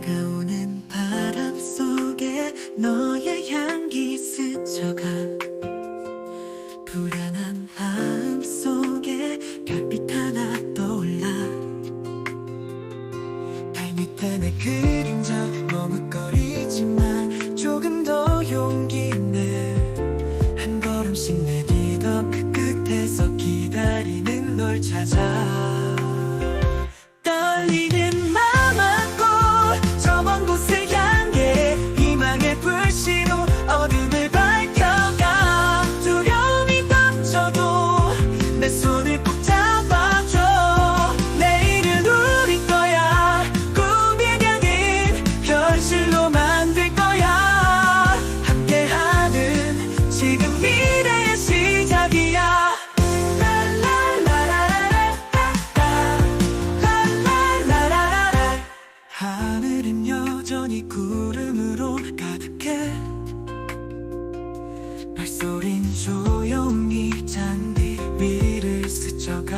다가오는 바람 속에 너의 향기 스쳐가 불안한 마음 속에 별빛 하나 떠올라 발밑에 내 그림자 머뭇거리지만 조금 더 용기 내한 걸음씩 내딛어 그 끝에서 기다리는 널 찾아 구름으로 가득해. 발소린 조용히 잔디 위를 스쳐가.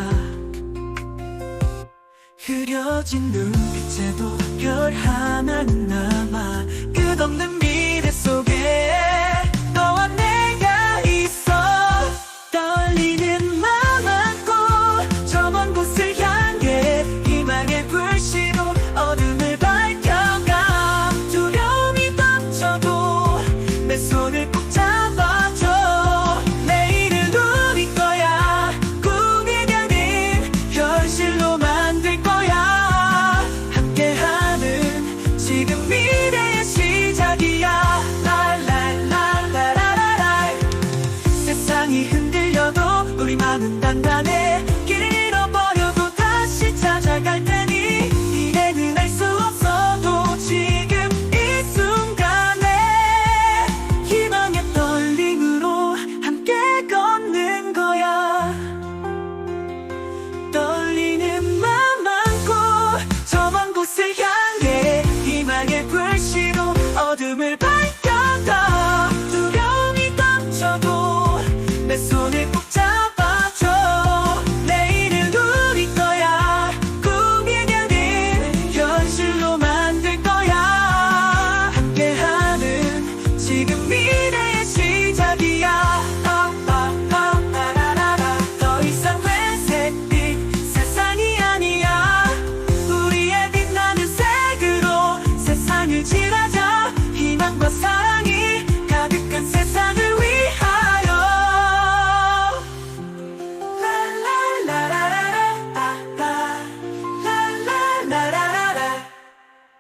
흐려진 눈빛에도 별 하나는 남아. 끝없는 우리만은 단단해.